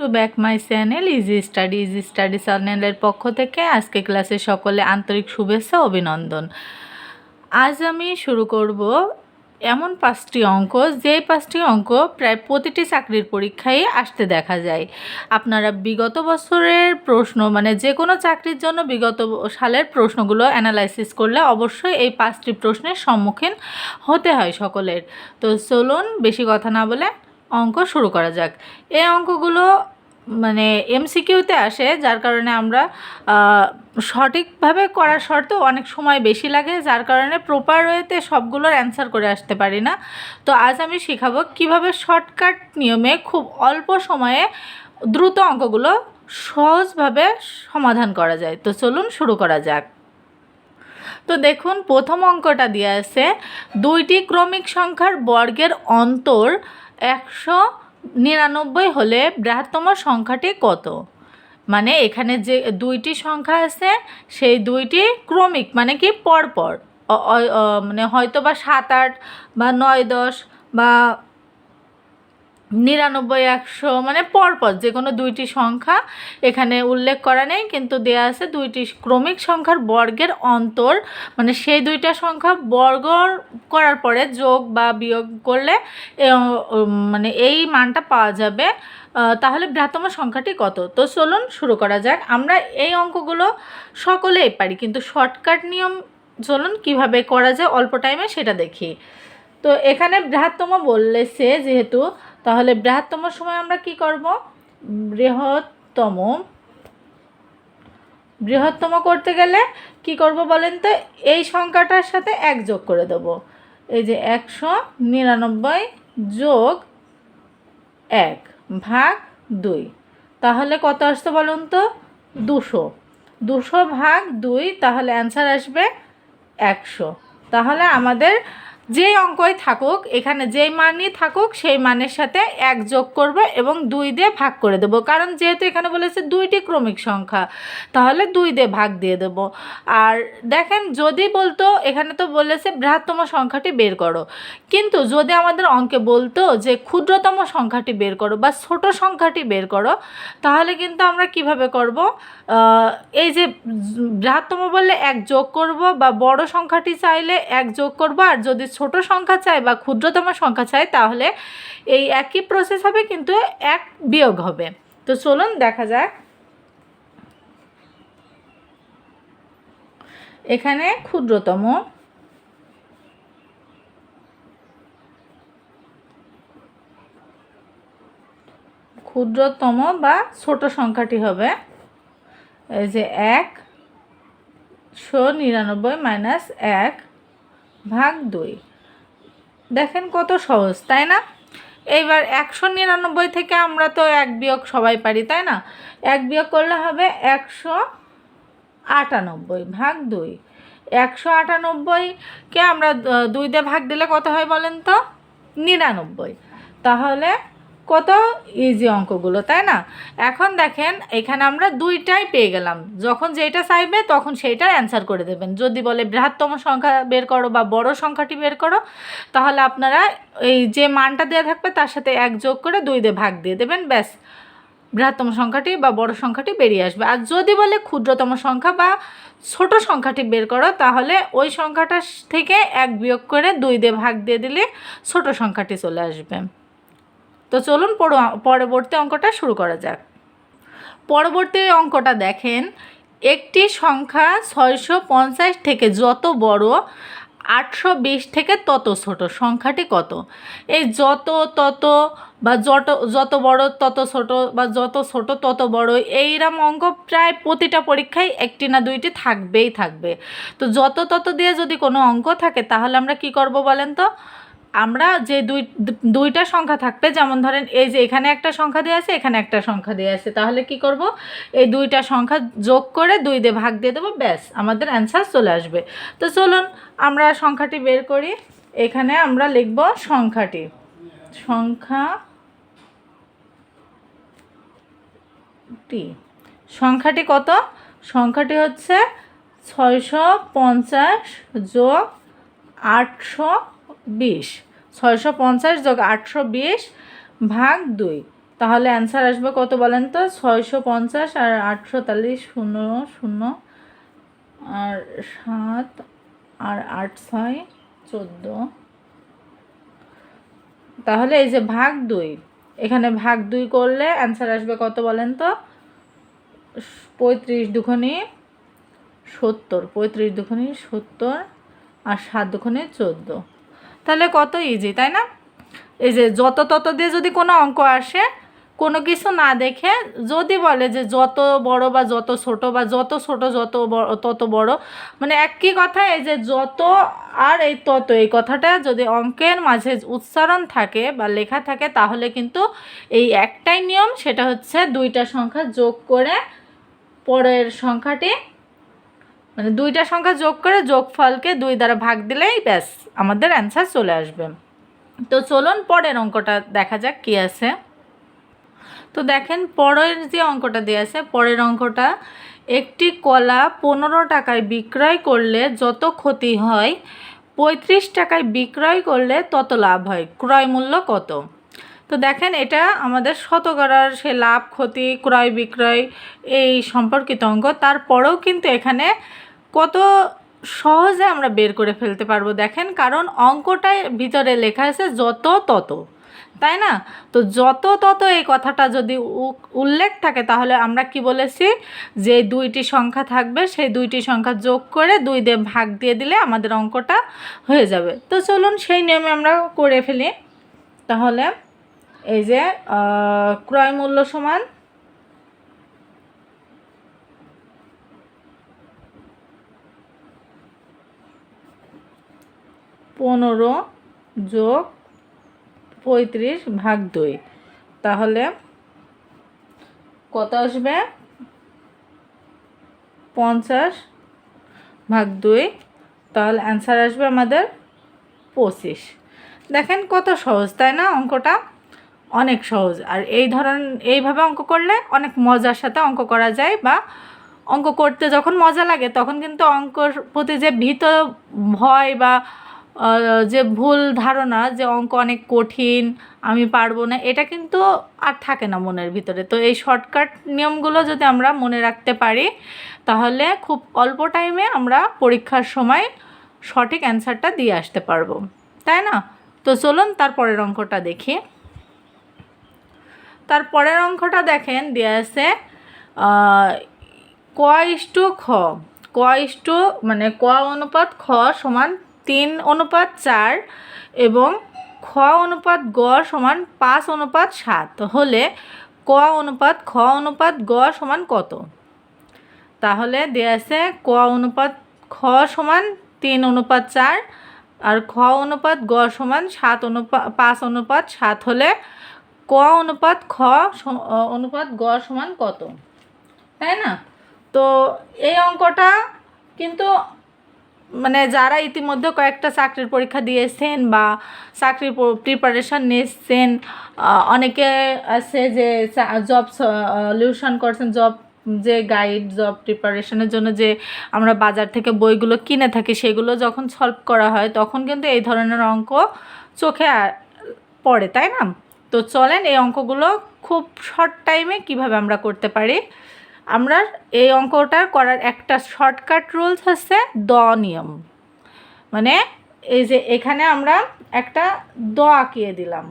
To back my channel easy study easy study চ্যানেলের পক্ষ থেকে আজকে ক্লাসে সকলে আন্তরিক শুভেচ্ছা, অভিনন্দন। আজ আমি শুরু করব এমন পাঁচটি অঙ্ক, যে পাঁচটি অঙ্ক প্রায় প্রতিটি চাকরির পরীক্ষায় আসতে দেখা যায়। আপনারা বিগত বছরের প্রশ্ন মানে যে কোনো চাকরির জন্য বিগত সালের প্রশ্নগুলো অ্যানালাইসিস করলে অবশ্যই এই পাঁচটি প্রশ্নের সম্মুখীন হতে হয় সকলের। তো চলুন, বেশি কথা না বলে অঙ্ক শুরু করা যাক। এই অঙ্কগুলো মানে এমসিকিউতে আসে, যার কারণে আমরা সঠিকভাবে করার শর্তেও অনেক সময় বেশি লাগে, যার কারণে প্রপার ওয়েতে সবগুলোর অ্যান্সার করে আসতে পারি না। তো আজ আমি শেখাবো কীভাবে শর্টকাট নিয়মে খুব অল্প সময়ে দ্রুত অঙ্কগুলো সহজভাবে সমাধান করা যায়। তো চলুন শুরু করা যাক। তো দেখুন, প্রথম অঙ্কটা দিয়ে আছে, দুইটি ক্রমিক সংখ্যার বর্গের অন্তর একশো নিরানব্বই হলে বৃহত্তম সংখ্যাটি কত? মানে এখানে যে দুইটি সংখ্যা আছে, সেই দুইটি ক্রমিক মানে কি পরপর। মানে হয়তো বা সাত আট বা নয় দশ বা নিরানব্বই, একশো মানে পরপর যে কোনো দুইটি সংখ্যা এখানে উল্লেখ করা নেই, কিন্তু দেয়া আছে দুইটি ক্রমিক সংখ্যার বর্গের অন্তর। মানে সেই দুইটা সংখ্যা বর্গ করার পরে যোগ বা বিয়োগ করলে মানে এই মানটা পাওয়া যাবে। তাহলে বৃহত্তম সংখ্যাটি কত? তো চলুন শুরু করা যাক। আমরা এই অঙ্কগুলো সকলেই পারি, কিন্তু শর্টকাট নিয়ম চলুন কীভাবে করা যায়, অল্প টাইমে সেটা দেখি। তো এখানে বৃহত্তম বললেছে যেহেতু তাহলে বৃহত্তম সময় আমরা কি করব? বৃহত্তম। বৃহত্তম করতে গেলে কি করব বলেন তো? এই সংখ্যাটার সাথে এক যোগ করে দেব। এই যে একশো নিরানব্বই যোগ এক ভাগ দুই। তাহলে কত আসতে বলুন তো? দুশো। দুশো ভাগ দুই, তাহলে অ্যান্সার আসবে একশো। তাহলে আমাদের যে অঙ্কই থাকুক, এখানে যেই মানই থাকুক, সেই মানের সাথে এক যোগ করব এবং দুই দিয়ে ভাগ করে দেবো। কারণ যেহেতু এখানে বলেছে দুইটি ক্রমিক সংখ্যা, তাহলে দুই দিয়ে ভাগ দিয়ে দেব। আর দেখেন, যদি বলতো, এখানে তো বলেছে বৃহত্তম সংখ্যাটি বের করো। কিন্তু যদি আমাদের অঙ্কে বলতো যে ক্ষুদ্রতম সংখ্যাটি বের করো বা ছোট সংখ্যাটি বের করো, তাহলে কিন্তু আমরা কীভাবে করব? এই যে বৃহত্তম বললে এক যোগ করব বা বড় সংখ্যাটি চাইলে এক যোগ করব, আর যদি ছোট সংখ্যা চাই বা ক্ষুদ্রতম সংখ্যা চাই, তাহলে এই একই প্রসেস হবে, কিন্তু এক বিয়োগ হবে। তো চলুন দেখা যাক। এখানে ক্ষুদ্রতম। ক্ষুদ্রতম বা ছোট সংখ্যাটি হবে, এই যে এক শো নিরানব্বই, মাইনাস এক, ভাগ দুই। দেখেন কত সহজ, তাই না? এইবার একশো নিরানব্বই থেকে আমরা তো এক বিয়োগ সবাই পারি, তাই না? এক বিয়োগ করলে হবে একশো আটানব্বই ভাগ দুই। একশো আটানব্বইকে আমরা দুই দিয়ে ভাগ দিলে কত হয় বলেন তো? নিরানব্বই। তাহলে কত ইজি অঙ্কগুলো, তাই না? এখন দেখেন, এখানে আমরা দুইটাই পেয়ে গেলাম। যখন যেটা চাইবে, তখন সেইটার অ্যান্সার করে দেবেন। যদি বলে বৃহত্তম সংখ্যা বের করো বা বড় সংখ্যাটি বের করো, তাহলে আপনারা এই যে মানটা দেওয়া থাকবে, তার সাথে এক যোগ করে দুই দিয়ে ভাগ দিয়ে দেবেন, ব্যাস। বৃহত্তম সংখ্যাটি বা বড় সংখ্যাটি বেরিয়ে আসবে। আর যদি বলে ক্ষুদ্রতম সংখ্যা বা ছোট সংখ্যাটি বের করো, তাহলে ওই সংখ্যাটা থেকে এক বিয়োগ করে দুই দিয়ে ভাগ দিয়ে দিলে ছোট সংখ্যাটি চলে আসবে। তো চলুন পর- পরবর্তী অঙ্কটা শুরু করা যাক। পরবর্তী অঙ্কটা দেখেন, একটি সংখ্যা ছয়শো পঞ্চাশ থেকে যত বড়, আটশো বিশ থেকে তত ছোট, সংখ্যাটি কত? এই যত, তত বা যত যত বড়, তত ছোট বা যত ছোট, তত বড় এইরকম অঙ্ক প্রায় প্রতিটা পরীক্ষায় একটি না দুইটি থাকবেই থাকবে। তো যত, তত দিয়ে যদি কোনো অঙ্ক থাকে, তাহলে আমরা কি করব বলেন তো? আমরা যে দুই, দুইটা সংখ্যা থাকবে, যেমন ধরেন এই যে এখানে একটা সংখ্যা দেওয়া আছে, এখানে একটা সংখ্যা দেওয়া আছে, তাহলে কি করব? এই দুইটা সংখ্যা যোগ করে দুই দিয়ে ভাগ দিয়ে দেবো, ব্যাস, আমাদের অ্যান্সার চলে আসবে। তো চলুন, আমরা সংখ্যাটি বের করি, এখানে আমরা লিখব সংখ্যাটি। সংখ্যা টি। সংখ্যাটি কত? সংখ্যাটি হচ্ছে ছয়শো পঞ্চাশ যোগ আটশো বিশ। ছয়শো পঞ্চাশ যোগ আটশো বিশ ভাগ দুই। তাহলে অ্যান্সার আসবে কত বলেন তো? ছয়শো পঞ্চাশ আর আটশো তাল্লিশ শূন্য শূন্য আর সাত আর আট ছয় চোদ্দ। তাহলে এই যে ভাগ দুই। এখানে ভাগ দুই করলে অ্যান্সার আসবে কত বলেন তো? পঁয়ত্রিশ দুখানি সত্তর। পঁয়ত্রিশ দুখানি সত্তর আর সাত দুখানি চোদ্দ। তাহলে কত ইজি তাই না? এই যে যত তত দিয়ে যদি কোনো অঙ্ক আসে, কোনো কিছু না দেখে যদি বলে যে যত বড় বা যত ছোট বা যত ছোট যত তত বড় মানে একই কথা, এই যে যত আর এই তত, এই কথাটা যদি অঙ্কের মাঝে উচ্চারণ থাকে বা লেখা থাকে, তাহলে কিন্তু এই একটাই নিয়ম, সেটা হচ্ছে দুইটা সংখ্যা যোগ করে পরের সংখ্যাটি মানে দুইটা সংখ্যা যোগ করে যোগফলকে দুই দ্বারা ভাগ দিলেই ব্যাস, আমাদের অ্যান্সার চলে আসবে। তো চলুন পরের অঙ্কটা দেখা যাক কী আছে। তো দেখেন, পরের যে অঙ্কটা দেওয়া আছে, পরের অঙ্কটা, একটি কলা পনেরো টাকায় বিক্রয় করলে যত ক্ষতি হয়, পঁয়ত্রিশ টাকায় বিক্রয় করলে তত লাভ হয়, ক্রয় মূল্য কত? তো দেখেন, এটা আমাদের শতকরার সে লাভ, ক্ষতি, ক্রয়, বিক্রয়, এই সম্পর্কিত অঙ্ক। তারপরেও কিন্তু এখানে কত সহজে আমরা বের করে ফেলতে পারব, দেখেন? কারণ অঙ্কটায় ভিতরে লেখা আছে যত তত, তাই না? তো যত তত এই কথাটা যদি উল্লেখ থাকে, তাহলে আমরা কি বলেছি? যে দুইটি সংখ্যা থাকবে, সেই দুইটি সংখ্যা যোগ করে দুই দিয়ে ভাগ দিয়ে দিলে আমাদের অঙ্কটা হয়ে যাবে। তো চলুন সেই নিয়মে আমরা করে ফেলি। তাহলে এই যে ক্রয় মূল্য সমান পনেরো যোগ পঁয়ত্রিশ ভাগ দুই। তাহলে কত আসবে? পঞ্চাশ ভাগ দুই। তাহলে অ্যান্সার আসবে আমাদের পঁচিশ। দেখেন কত সহজ, তাই না অঙ্কটা? অনেক সহজ। আর এই ধরন, এইভাবে অঙ্ক করলে অনেক মজার সাথে অঙ্ক করা যায় বা অঙ্ক করতে যখন মজা লাগে, তখন কিন্তু অঙ্কর প্রতি যে ভীত ভয় বা যে ভুল ধারণা, যে অঙ্ক অনেক কঠিন, আমি পারব না, এটা কিন্তু আর থাকে না মনের ভিতরে। তো এই শর্টকাট নিয়মগুলো যদি আমরা মনে রাখতে পারি, তাহলে খুব অল্প টাইমে আমরা পরীক্ষার সময় সঠিক অ্যান্সারটা দিয়ে আসতে পারব। তাই না? তো চলুন তারপরের অঙ্কটা দেখি। তারপরের অঙ্কটা দেখেন দেওয়া আছে ক ইস্টু খ। ক ইস্টু মানে ক অনুপাত খ সমান তিন অনুপাত চার এবং খ অনুপাত গ সমান পাঁচ অনুপাত সাত হলে ক অনুপাত খ অনুপাত গ সমান কত? তাহলে দেয়া আছে ক অনুপাত খ সমান তিন অনুপাত চার আর খ অনুপাত গ সমান সাত অনুপাত পাঁচ অনুপাত সাত, হলে ক অনুপাত খ অনুপাত গ সমান কত? তাই না? তো এই অঙ্কটা কিন্তু মানে যারা ইতিমধ্যে কয়েকটা চাকরির পরীক্ষা দিয়েছেন বা চাকরির প্রিপারেশান নিচ্ছেন অনেকে আছে যে জব সলিউশন করছেন জব যে গাইড জব প্রিপারেশনের জন্য যে আমরা বাজার থেকে বইগুলো কিনে থাকি, সেগুলো যখন সলভ করা হয়, তখন কিন্তু এই ধরনের অঙ্ক চোখে পড়ে, তাই না? তো চলেন এই অঙ্কগুলো খুব শর্ট টাইমে কীভাবে আমরা করতে পারি? আমরা এই অঙ্কটা করার একটা শর্টকাট রুলস হচ্ছে দ নিয়ম। মানে এই যে এখানে আমরা একটা দ আঁকিয়ে দিলাম।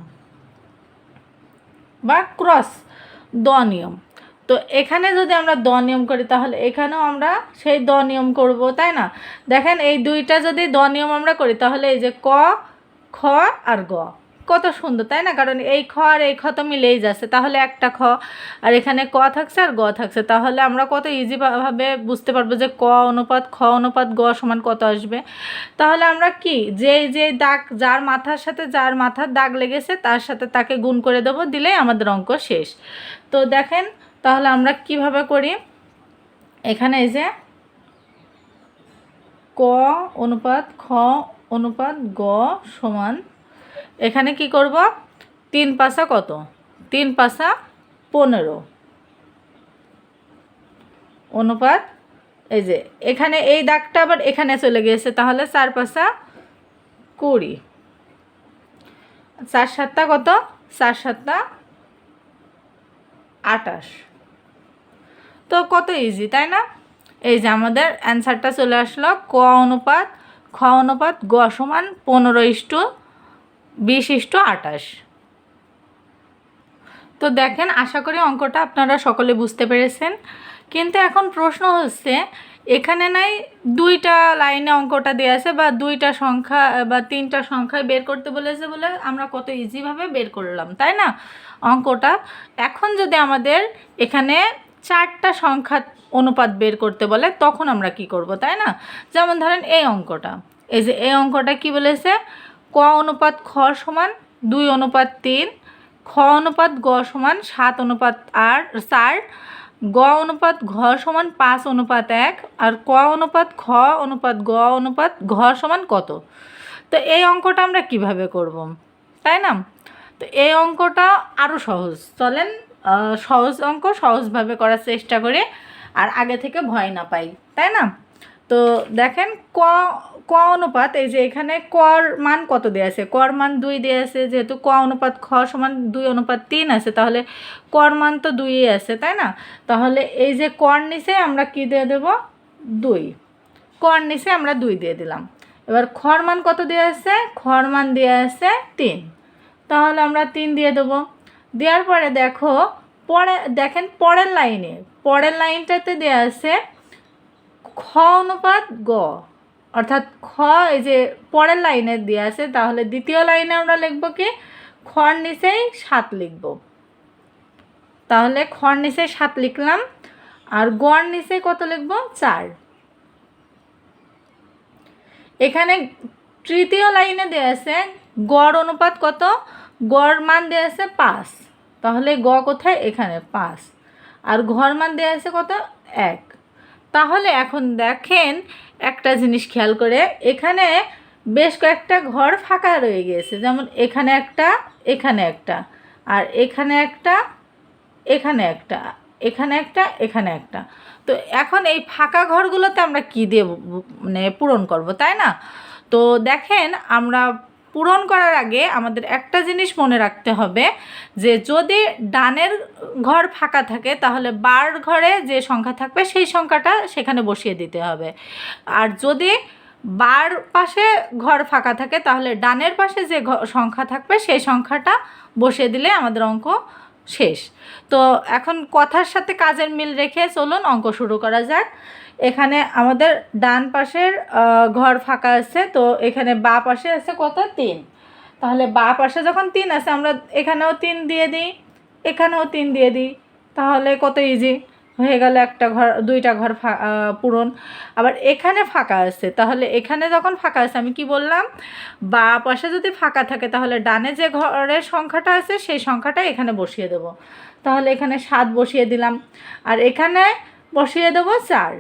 বা ক্রস দ নিয়ম। তো এখানে যদি আমরা দ নিয়ম করি, তাহলে এখানেও আমরা সেই দ নিয়ম করব, তাই না? দেখেন এই দুইটা যদি দ নিয়ম আমরা করি, তাহলে এই যে ক, খ আর গ। কত সুন্দর, তাই না? কারণ এই খ আর এই খ তো মিলেই যাচ্ছে। তাহলে একটা খ, আর এখানে ক থাকছে আর গ থাকছে। তাহলে আমরা কত ইজিভাবে বুঝতে পারব যে ক অনুপাত, খ অনুপাত, গ সমান কত আসবে? তাহলে আমরা কি? যে যে দাগ, যার মাথার সাথে যার মাথার দাগ লেগেছে, তার সাথে তাকে গুণ করে দেবো, দিলেই আমাদের অঙ্ক শেষ। তো দেখেন, তাহলে আমরা কীভাবে করি? এখানে এই যে ক অনুপাত, খ অনুপাত, গ সমান এখানে কি করব? তিন পাশা কত? তিন পাশা পনেরো। অনুপাত, এই যে, এখানে এই দাগটা আবার এখানে চলে গিয়েছে, তাহলে চার পাশা কুড়ি। চার সাতটা কত? চার সাতটা আটাশ তো কত ইজি তাই না? এই যে আমাদের অ্যান্সারটা চলে আসলো, ক অনুপাত, খ অনুপাত গ সমান পনেরো ইস্টু বিশ ইস্টু আটাশ। তো দেখেন, আশা করি অঙ্কটা আপনারা সকলে বুঝতে পেরেছেন। কিন্তু এখন প্রশ্ন হচ্ছে, এখানে নাই দুইটা লাইনে অঙ্কটা দেওয়া আছে বা দুইটা সংখ্যা, বা তিনটা সংখ্যায় বের করতে বলেছে বলে আমরা কত ইজিভাবে বের করলাম, তাই না? অঙ্কটা এখন যদি আমাদের এখানে চারটা সংখ্যা অনুপাত বের করতে বলে, তখন আমরা কি করব, তাই না? যেমন ধরেন এই অঙ্কটা, এই যে এই অঙ্কটা কি বলেছে? ক অনুপাত খ সমান দুই অনুপাত তিন, খ অনুপাত গ সমান সাত অনুপাত আর চার, গ অনুপাত ঘ সমান পাঁচ অনুপাত এক, আর ক অনুপাত খ অনুপাত গ অনুপাত ঘ সমান কত? তো এই অঙ্কটা আমরা কীভাবে করব? তাই না? তো এই অঙ্কটা আরও সহজ। চলেন সহজ অঙ্ক সহজভাবে করার চেষ্টা করি, আর আগে থেকে ভয় না পাই। তাই না? তো দেখেন, ক ক অনুপাত, এই যে এখানে কর মান কত দেওয়া আছে? কর মান দুই দেওয়া আছে, যেহেতু ক অনুপাত খ সমান দুই অনুপাত তিন আছে, তাহলে কর মান তো দুইই আছে, তাই না? তাহলে এই যে কর নিচে আমরা কি দিয়ে দেব? দুই। কর নিচে আমরা দুই দিয়ে দিলাম। এবার খর মান কত দেওয়া আছে? খর মান দেওয়া আছে তিন। তাহলে আমরা তিন দিয়ে দেবো। দেওয়ার পরে দেখো, পরে, দেখেন পরের লাইনে, পরের লাইনটাতে দেওয়া আছে খ অনুপাত গ। অর্থাৎ খ, এই যে পরের লাইনে দেওয়া আছে, তাহলে দ্বিতীয় লাইনে আমরা লিখব কি? খর নিচেই সাত লিখব। তাহলে খর নিচে সাত লিখলাম, আর গড় নিচে কত লিখব? চার। এখানে তৃতীয় লাইনে দেওয়া আছে, গড় অনুপাত কত? গড় মান দেওয়া আছে পাঁচ। তাহলে গ কোথায়? এখানে পাঁচ। আর ঘর মান দেওয়া আছে কত? এক। তাহলে এখন দেখেন একটা জিনিস খেয়াল করে, এখানে বেশ কয়েকটা ঘর ফাঁকা রয়ে গিয়েছে, যেমন এখানে একটা এখানে একটা, আর এখানে একটা এখানে একটা এখানে একটা এখানে একটা। তো এখন এই ফাঁকা ঘরগুলোতে আমরা কী দিয়ে মানে পূরণ করব, তাই না? তো দেখেন, আমরা পূরণ করার আগে আমাদের একটা জিনিস মনে রাখতে হবে, যে যদি ডানের ঘর ফাঁকা থাকে, তাহলে বার ঘরে যে সংখ্যা থাকবে, সেই সংখ্যাটা সেখানে বসিয়ে দিতে হবে। আর যদি বার পাশে ঘর ফাঁকা থাকে, তাহলে ডানের পাশে যে সংখ্যা থাকবে, সেই সংখ্যাটা বসিয়ে দিলে আমাদের অঙ্ক শেষ। তো এখন কথার সাথে কাজের মিল রেখে চলুন অঙ্ক শুরু করা যাক। এখানে আমাদের ডান পাশের ঘর ফাঁকা আছে, তো এখানে বা পাশে আছে কত? তিন। তাহলে বা পাশে যখন তিন আছে, আমরা এখানেও তিন দিয়ে দিই, এখানেও তিন দিয়ে দিই। তাহলে কত ইজি হয়ে গেল একটা ঘর, দুইটা ঘর পূরণ। আবার এখানে ফাঁকা আছে। তাহলে এখানে যখন ফাঁকা আছে, আমি কি বললাম? বা পাশে যদি ফাঁকা থাকে, তাহলে ডানে যে ঘরের সংখ্যাটা আছে, সেই সংখ্যাটা এখানে বসিয়ে দেব। তাহলে এখানে সাত বসিয়ে দিলাম। আর এখানে বসিয়ে দেব চার।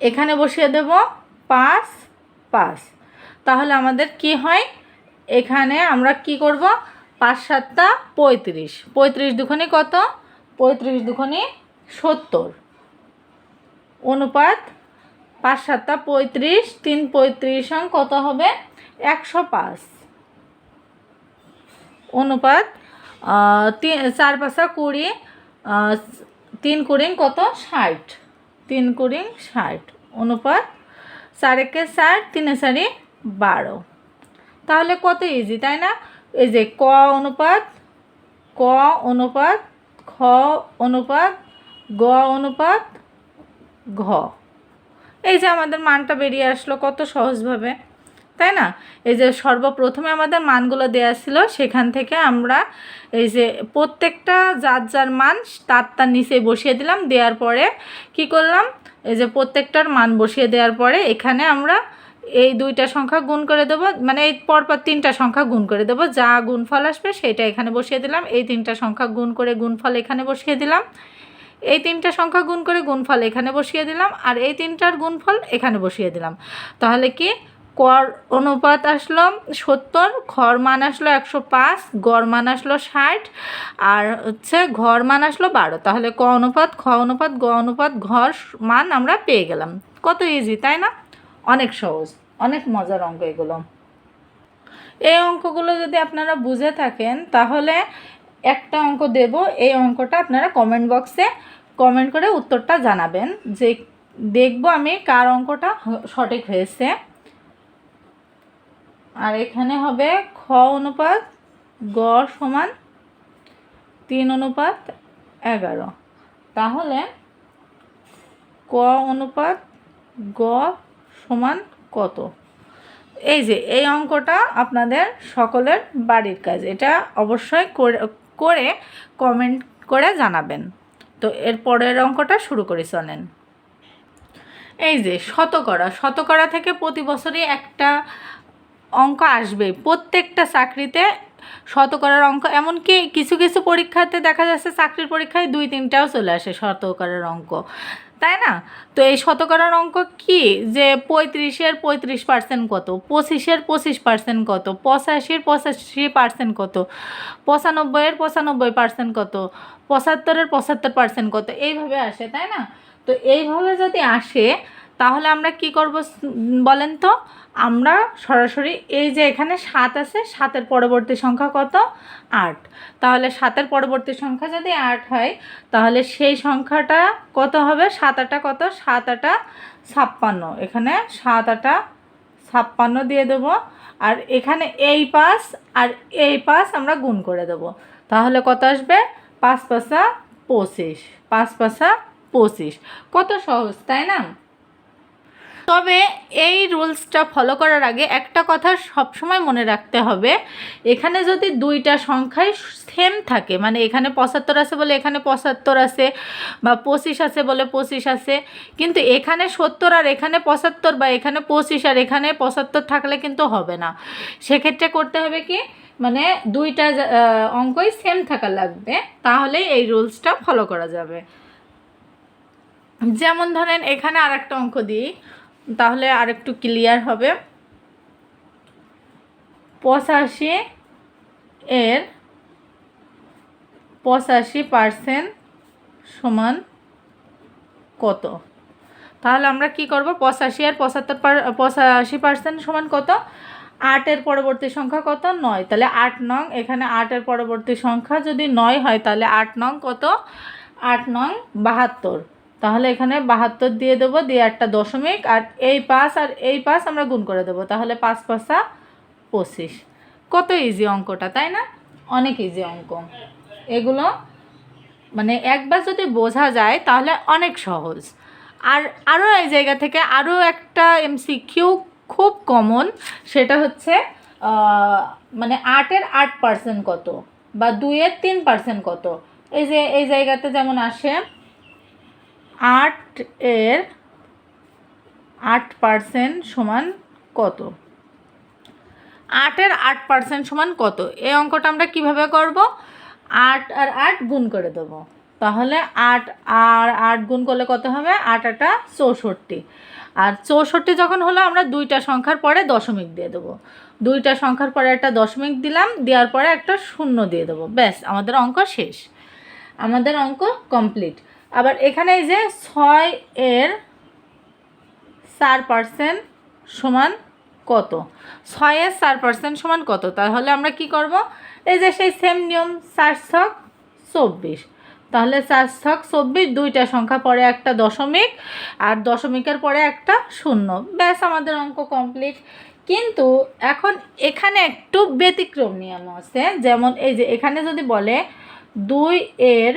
এখানে বসিয়ে দেব পাঁচ পাঁচ। তাহলে আমাদের কি হয়? এখানে আমরা কি করব? পাঁচ সাতটা পঁয়ত্রিশ। পঁয়ত্রিশ দুখানি কত? পঁয়ত্রিশ দুখানি সত্তর। অনুপাত পাঁচ সাতটা পঁয়ত্রিশ, তিন পঁয়ত্রিশ অঙ্ক কত হবে? একশো পাঁচ। অনুপাত তিন, চার পাঁচা কুড়ি তিন কুড়ি কত? ষাট। তিন কুড়ি ষাট। অনুপাত, চার একে চার, তিনে চারি বারো। তাহলে কত ইজি তাই না? এই যে ক অনুপাত ক অনুপাত খ অনুপাত, গ অনুপাত, ঘ। এই যে আমাদের মানটা বেরিয়ে আসলো কত সহজভাবে, তাই না? এই যে সর্বপ্রথমে আমাদের মানগুলো দেওয়া ছিল, সেখান থেকে আমরা এই যে প্রত্যেকটা যার যার মান, তার তার নিচে বসিয়ে দিলাম, দেওয়ার পরে কি করলাম? এই যে প্রত্যেকটার মান বসিয়ে দেওয়ার পরে এখানে আমরা এই দুইটা সংখ্যা গুণ করে দেবো মানে এই পরপর তিনটা সংখ্যা গুণ করে দেবো। যা গুণফল আসবে সেটা এখানে বসিয়ে দিলাম। এই তিনটা সংখ্যা গুণ করে গুণফল এখানে বসিয়ে দিলাম। এই তিনটা সংখ্যা গুণ করে গুণফল এখানে বসিয়ে দিলাম। আর এই তিনটার গুণফল এখানে বসিয়ে দিলাম। তাহলে কি? কর অনুপাত আসলো সত্তর খর মান আসলো একশো পাঁচ, গড় মান আসলো ষাট, আর হচ্ছে ঘর মান আসলো বারো। তাহলে ক অনুপাত, খ অনুপাত, গ অনুপাত, ঘর মান আমরা পেয়ে গেলাম। কত ইজি তাই না? অনেক সহজ, অনেক মজার অঙ্ক এগুলো। এই অঙ্কগুলো যদি আপনারা বুঝে থাকেন, তাহলে একটা অঙ্ক দেব, এই অঙ্কটা আপনারা কমেন্ট বক্সে কমেন্ট করে উত্তরটা জানাবেন যে দেখব আমি কার অঙ্কটা সঠিক হয়েছে। আর এখানে হবে খ অনুপাত, গ সমান তিন অনুপাত এগারো। তাহলে ক অনুপাত, গ সমান কত? এই যে, এই অঙ্কটা আপনাদের সকলের বাড়ির কাজ। এটা অবশ্যই করে কমেন্ট করে জানাবেন। তো এর পরের অঙ্কটা শুরু করে চলেন এই যে, শতকরা। শতকরা থেকে প্রতি বছরই একটা অঙ্ক আসবে প্রত্যেকটা চাকরিতে শতকরার অঙ্ক, এমনকি কিছু কিছু পরীক্ষাতে দেখা যাচ্ছে চাকরির পরীক্ষায় দুই, তিনটাও চলে আসে শতকরার অঙ্ক। তাই না? তো এই শতকরার অঙ্ক কি? যে পঁয়ত্রিশের পঁয়ত্রিশ পার্সেন্ট কত? পঁচিশের পঁচিশ পার্সেন্ট কত? পঁচাশির পঁচাশি পার্সেন্ট কত? পঁচানব্বইয়ের পঁচানব্বই পার্সেন্ট কত? পঁচাত্তরের পঁচাত্তর পার্সেন্ট কত? এইভাবে আসে, তাই না? তো এইভাবে যদি আসে তাহলে আমরা কি করব বলেন তো? আমরা সরাসরি এই যে এখানে সাত আছে, সাতের পরবর্তী সংখ্যা কত? আট। তাহলে সাতের পরবর্তী সংখ্যা যদি আট হয়, তাহলে সেই সংখ্যাটা কত হবে? সাত আটা কত? সাত আটা ছাপ্পান্ন। এখানে সাত আটা ছাপ্পান্ন দিয়ে দেবো। আর এখানে এই পাস আর এই পাস আমরা গুণ করে দেবো। তাহলে কত আসবে? পাঁচ পাঁচা পঁচিশ। পাঁচ পাঁচা পঁচিশ। কত সহজ, তাই না? তবে এই রুলসটা ফলো করার আগে একটা কথা সবসময় মনে রাখতে হবে, এখানে যদি দুইটা সংখ্যাই সেম থাকে মানে এখানে পঁচাত্তর আছে বলে এখানে পঁচাত্তর আছে বা পঁচিশ আছে বলে পঁচিশ আছে, কিন্তু এখানে সত্তর আর এখানে পঁচাত্তর বা এখানে পঁচিশ আর এখানে পঁচাত্তর থাকলে কিন্তু হবে না। সেক্ষেত্রে করতে হবে কি মানে দুইটা অঙ্কই সেম থাকা লাগবে তাহলে এই রুলসটা ফলো করা যাবে। যেমন ধরেন এখানে আর একটা অঙ্ক দিই তাহলে আর একটু ক্লিয়ার হবে। পঁচাশি এর পঁচাশি পার্সেন্ট সমান কত? তাহলে আমরা কি করব? পঁচাশি আর পঁচাত্তর পঁচাশি পার্সেন্ট সমান কত? আটের পরবর্তী সংখ্যা কত? নয়। তাহলে আট নং, এখানে আটের পরবর্তী সংখ্যা যদি নয় হয়, তাহলে আট নং কত? আট নং বাহাত্তর। তাহলে এখানে বাহাত্তর দিয়ে দেবো, দিয়ে একটা দশমিক, আর এই পাঁচ, আর এই পাঁচ আমরা গুণ করে দেবো, তাহলে পাঁচ পাঁচা পঁচিশ। কত ইজি অঙ্কটা, তাই না? অনেক ইজি অঙ্ক। এগুলো মানে একবার যদি বোঝা যায়, তাহলে অনেক সহজ। আর আরও এই জায়গা থেকে আরও একটা এমসিকিউ খুব কমন সেটা হচ্ছে মানে আটের আট পার্সেন্ট কত, বা দুইয়ের তিন পার্সেন্ট কত। এই যে, এই জায়গাতে যেমন আসে আট এর আট পার্সেন্ট সমান কত? আটের আট পার্সেন্ট সমান কত? এই অঙ্কটা আমরা কীভাবে করব? আট আর আট গুণ করে দেবো। তাহলে আট আর আট গুণ করলে কত হবে? আট আটা চৌষট্টি। আর চৌষট্টি যখন হলো আমরা দুইটা সংখ্যার পরে দশমিক দিয়ে দেবো। দুইটা সংখ্যার পরে একটা দশমিক দিলাম, দেওয়ার পরে একটা শূন্য দিয়ে দেবো। ব্যাস, আমাদের অঙ্ক শেষ। আমাদের অঙ্ক কমপ্লিট। আবার এখানে এই যে ছয় এর চার পার্সেন্ট সমান কত? ছয়ের চার পার্সেন্ট সমান কত? তাহলে আমরা কি করব? এই যে সেই সেম নিয়ম, চার ছক চব্বিশ। তাহলে চার ছক চব্বিশ, দুইটা সংখ্যা পরে একটা দশমিক আর দশমিকের পরে একটা শূন্য। ব্যাস, আমাদের অঙ্ক কমপ্লিট কিন্তু এখন এখানে একটু ব্যতিক্রম নিয়ম আছে। যেমন এই যে এখানে যদি বলে দুই এর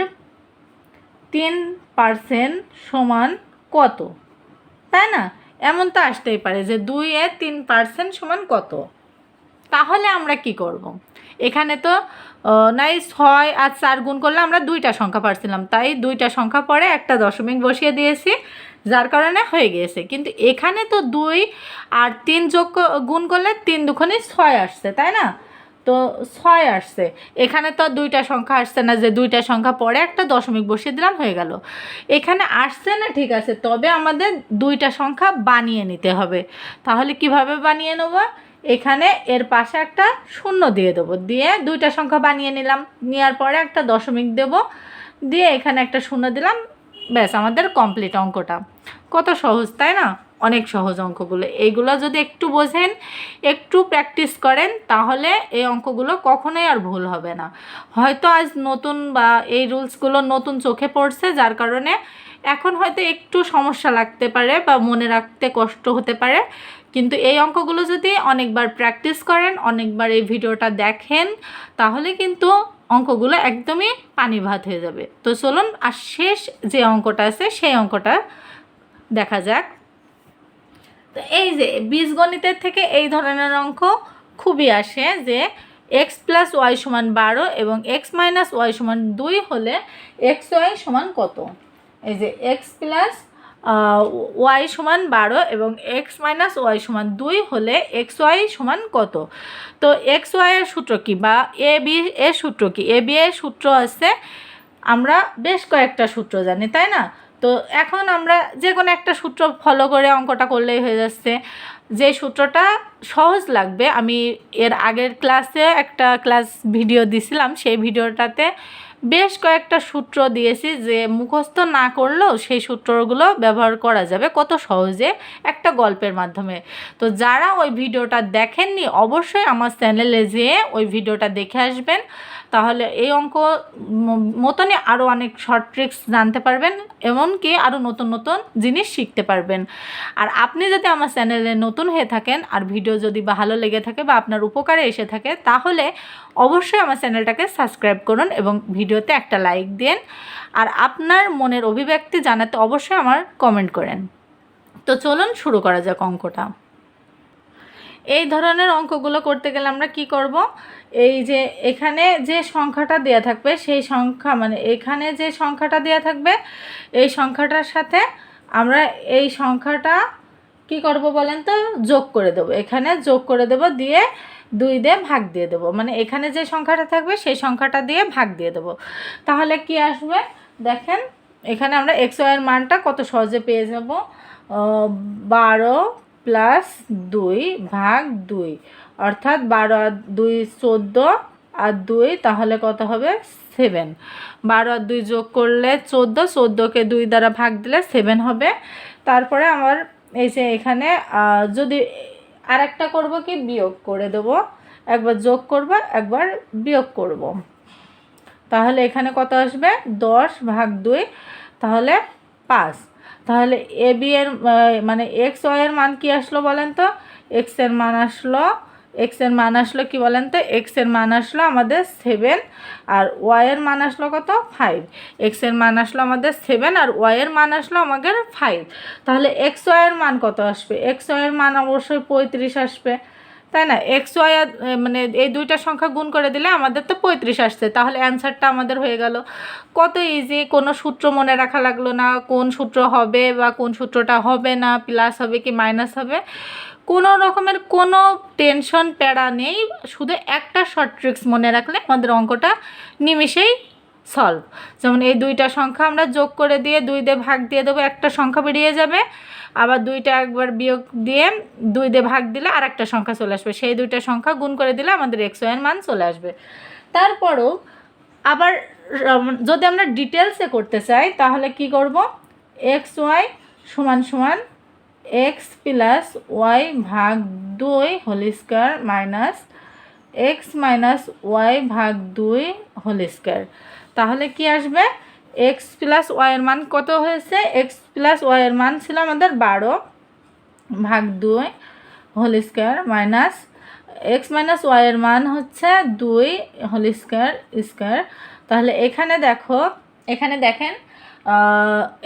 তিন পার্সেন্ট সমান কত? তাই না? এমন তো আসতেই পারে যে দুই এর তিন পার্সেন্ট সমান কত? তাহলে আমরা কি করব। এখানে তো নাই ছয় আর চার গুণ করলে আমরা দুইটা সংখ্যা পারছিলাম। তাই দুইটা সংখ্যা পরে একটা দশমিক বসিয়ে দিয়েছি, যার কারণে হয়ে গিয়েছে। কিন্তু এখানে তো দুই আর তিন যোগ গুণ করলে তিন দুখানে ছয় আসছে, তাই না? তো ছয় আসছে। এখানে তো দুইটা সংখ্যা আসছে না যে দুইটা সংখ্যা পরে একটা দশমিক বসিয়ে দিলাম, হয়ে গেল। এখানে আসছে না, ঠিক আছে, তবে আমাদের দুইটা সংখ্যা বানিয়ে নিতে হবে। তাহলে কীভাবে বানিয়ে নেব? এখানে এর পাশে একটা শূন্য দিয়ে দেবো। দিয়ে দুইটা সংখ্যা বানিয়ে নিলাম। নেওয়ার পরে একটা দশমিক দেব। দিয়ে এখানে একটা শূন্য দিলাম। ব্যাস, আমাদের কমপ্লিট অঙ্কটা। কত সহজ, তাই না? অনেক সহজ অঙ্কগুলো। এইগুলো যদি একটু বোঝেন, একটু প্র্যাকটিস করেন, তাহলে এই অঙ্কগুলো কখনোই আর ভুল হবে না। হয়তো আজ নতুন বা এই রুলসগুলো নতুন চোখে পড়ছে, যার কারণে এখন হয়তো একটু সমস্যা লাগতে পারে বা মনে রাখতে কষ্ট হতে পারে। কিন্তু এই অঙ্কগুলো যদি অনেকবার প্র্যাকটিস করেন, অনেকবার এই ভিডিওটা দেখেন, তাহলে কিন্তু অঙ্কগুলো একদমই পানি ভাত হয়ে যাবে। তো চলুন, আর শেষ যে অঙ্কটা আছে, সেই অঙ্কটা দেখা যাক। তো এই যে বীজগণিতের থেকে এই ধরনের অঙ্ক খুবই আসে যে এক্স প্লাস ওয়াই সমান বারো এবং এক্স মাইনাস ওয়াই সমান দুই হলে এক্স ওয়াই সমান কত? এই যে এক্স প্লাস ওয়াই সমান বারো এবং এক্স মাইনাস ওয়াই সমান দুই হলে এক্স ওয়াই সমান কত? তো এক্স ওয়াইয়ের সূত্র কি বা এ বি এর সূত্র কি? এ বি এর সূত্র আছে, আমরা বেশ কয়েকটা সূত্র জানি, তাই না? তো এখন আমরা যে কোনো একটা সূত্র ফলো করে অঙ্কটা করলেই হয়ে যাচ্ছে। যে সূত্রটা সহজ লাগবে, আমি এর আগের ক্লাসে একটা ক্লাস ভিডিও দিছিলাম, সেই ভিডিওটাতে বেশ কয়েকটা সূত্র দিয়েছি যে মুখস্থ না করলেও সেই সূত্রগুলো ব্যবহার করা যাবে কত সহজে একটা গল্পের মাধ্যমে। তো যারা ওই ভিডিওটা দেখেননি, অবশ্যই আমার চ্যানেলে যেয়ে ওই ভিডিওটা দেখে আসবেন। তাহলে এই অঙ্ক মতনই আরও অনেক শর্ট ট্রিক্স জানতে পারবেন, এমনকি আরও নতুন নতুন জিনিস শিখতে পারবেন। আর আপনি যদি আমার চ্যানেলে নতুন হয়ে থাকেন আর ভিডিও যদি ভালো লেগে থাকে বা আপনার উপকারে এসে থাকে, তাহলে অবশ্যই আমার চ্যানেলটাকে সাবস্ক্রাইব করুন এবং ভিডিওতে একটা লাইক দিন। আর আপনার মনের অভিব্যক্তি জানাতে অবশ্যই আমার কমেন্ট করেন। তো চলুন শুরু করা যাক অঙ্কটা। এই ধরনের অঙ্কগুলো করতে গেলে আমরা কি করব? এই যে এখানে যে সংখ্যাটা দেয়া থাকবে, সেই সংখ্যা মানে এখানে যে সংখ্যাটা দেয়া থাকবে, এই সংখ্যাটার সাথে আমরা এই সংখ্যাটা কি করব বলেন তো? যোগ করে দেবো। এখানে যোগ করে দেব, দিয়ে দুই দিয়ে ভাগ দিয়ে দেবো। মানে এখানে যে সংখ্যাটা থাকবে, সেই সংখ্যাটা দিয়ে ভাগ দিয়ে দেবো। তাহলে কি আসবে? দেখেন, এখানে আমরা এক্স ওয়াইয়ের মানটা কত সহজে পেয়ে যাব? বারো প্লাস দুই ভাগ দুই। অর্থাৎ বারো আর দুই চোদ্দ আর দুই, তাহলে কত হবে? সেভেন বারো আর দুই যোগ করলে চোদ্দ, চোদ্দোকে দুই দ্বারা ভাগ দিলে সেভেন হবে। তারপরে আমার এই যে এখানে যদি আর একটা করব কি? বিয়োগ করে দেবো। একবার যোগ করব, একবার বিয়োগ করব। তাহলে এখানে কত আসবে? দশ ভাগ দুই, তাহলে পাঁচ। তাহলে এ, বি এর মানে এক্স ওয়াই এর মান কি আসলো বলেন তো? এক্সের মান আসলো এক্সের মান আসলো কি বলেন তো? এক্সের মান আসলো আমাদের সেভেন আর ওয়াইয়ের মান আসলো কত? ফাইভ এক্সের মান আসলো আমাদের সেভেন আর ওয়াইয়ের মান আসলো আমাদের ফাইভ তাহলে এক্স ওয়াইয়ের মান কত আসবে? এক্স ওয়াই এর মান অবশ্যই পঁয়ত্রিশ আসবে। তাই না? এক্স ওয়াই মানে এই দুইটা সংখ্যা গুণ করে দিলে আমাদের তো পঁয়ত্রিশ আসছে। তাহলে অ্যান্সারটা আমাদের হয়ে গেল। কত ইজি কোনো সূত্র মনে রাখা লাগল না। কোন সূত্র হবে বা কোন সূত্রটা হবে না? প্লাস হবে কি মাইনাস হবে? কোনো রকমের কোনো টেনশন প্যারা নেই। শুধু একটা শর্ট ট্রিক্স মনে রাখলে আমাদের অঙ্কটা নিমিষেই সলভ যেমন এই দুইটা সংখ্যা আমরা যোগ করে দিয়ে দুই দিয়ে ভাগ দিয়ে দেবো, একটা সংখ্যা বেরিয়ে যাবে। আবার দুইটা একবার বিয়োগ দিয়ে দুই দিয়ে ভাগ দিলে আর একটা সংখ্যা চলে আসবে। সেই দুইটা সংখ্যা গুণ করে দিলে আমাদের এক্স ওয়াইয়ের মান চলে আসবে। তারপরও আবার যদি আমরা ডিটেলসে করতে চাই, তাহলে কি করব? এক্স ওয়াই সমান সমান এক্স প্লাস ওয়াই ভাগ দুই whole square minus X minus Y ভাগ দুই হোল স্কোয়ার। তাহলে কি আসবে? এক্স প্লাস ওয়াইয়ের মান কত হয়েছে? এক্স প্লাস ওয়াইয়ের মান ছিল আমাদের বারো ভাগ দুই whole square minus X minus ওয়াইয়ের মান হচ্ছে দুই হোল স্কোয়ার স্কোয়ার। তাহলে এখানে দেখো, এখানে দেখেন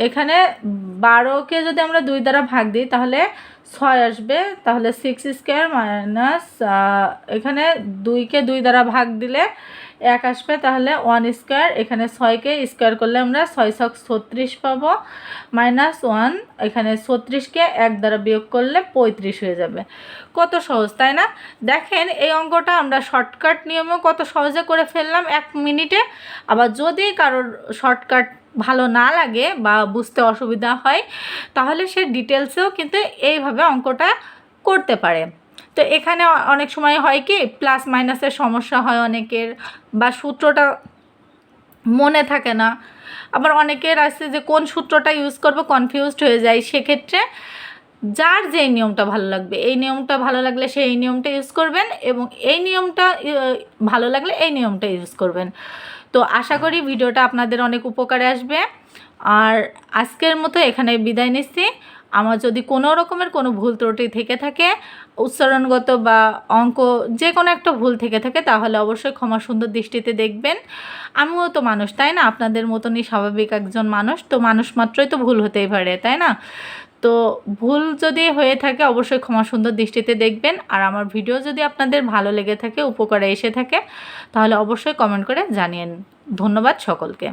এখানে বারোকে যদি আমরা দুই দ্বারা ভাগ দিই, তাহলে ছয় আসবে। তাহলে সিক্স স্কোয়ার মাইনাস এখানে দুইকে দুই দ্বারা ভাগ দিলে এক আসবে। তাহলে ওয়ান স্কোয়ার এখানে ছয়কে স্কোয়ার করলে আমরা ছয় ছক ছত্রিশ পাবো। মাইনাস ওয়ান এখানে ছত্রিশকে এক দ্বারা বিয়োগ করলে পঁয়ত্রিশ হয়ে যাবে। কত সহজ, তাই না? দেখেন এই অঙ্কটা আমরা শর্টকাট নিয়মেও কত সহজে করে ফেললাম এক মিনিটে। আবার যদি কারোর শর্টকাট ভালো না লাগে বা বুঝতে অসুবিধা হয়, তাহলে সে ডিটেলসেও কিন্তু এইভাবে অঙ্কটা করতে পারে। তো এখানে অনেক সময় হয় কি, প্লাস মাইনাসের সমস্যা হয় অনেকের বা সূত্রটা মনে থাকে না। আবার অনেকের আছে যে কোন সূত্রটা ইউজ করব কনফিউজড হয়ে যায়। সেক্ষেত্রে যার যে নিয়মটা ভালো লাগবে, এই নিয়মটা ভালো লাগলে সে এই নিয়মটা ইউজ করবেন এবং এই নিয়মটা ভালো লাগলে এই নিয়মটা ইউজ করবেন। তো আশা করি ভিডিওটা আপনাদের অনেক উপকারে আসবে। আর আজকের মতো এখানে বিদায় নিচ্ছি। আমার যদি কোনো রকমের কোনো ভুল ত্রুটি থেকে থাকে, উচ্চারণগত বা অঙ্ক যে কোনো একটা ভুল থেকে থাকে, তাহলে অবশ্যই ক্ষমা সুন্দর দৃষ্টিতে দেখবেন। আমিও তো মানুষ, তাই না? আপনাদের মতনই স্বাভাবিক একজন মানুষ, তো মানুষ মাত্রই তো ভুল হতেই পারে, তাই না? তো ভুল যদি হয়ে থাকে, অবশ্যই ক্ষমা সুন্দর দৃষ্টিতে দেখবেন। আর আমার ভিডিও যদি আপনাদের ভালো লেগে থাকে, উপকারে এসে থাকে, তাহলে অবশ্যই কমেন্ট করে জানিয়েন ধন্যবাদ সকলকে।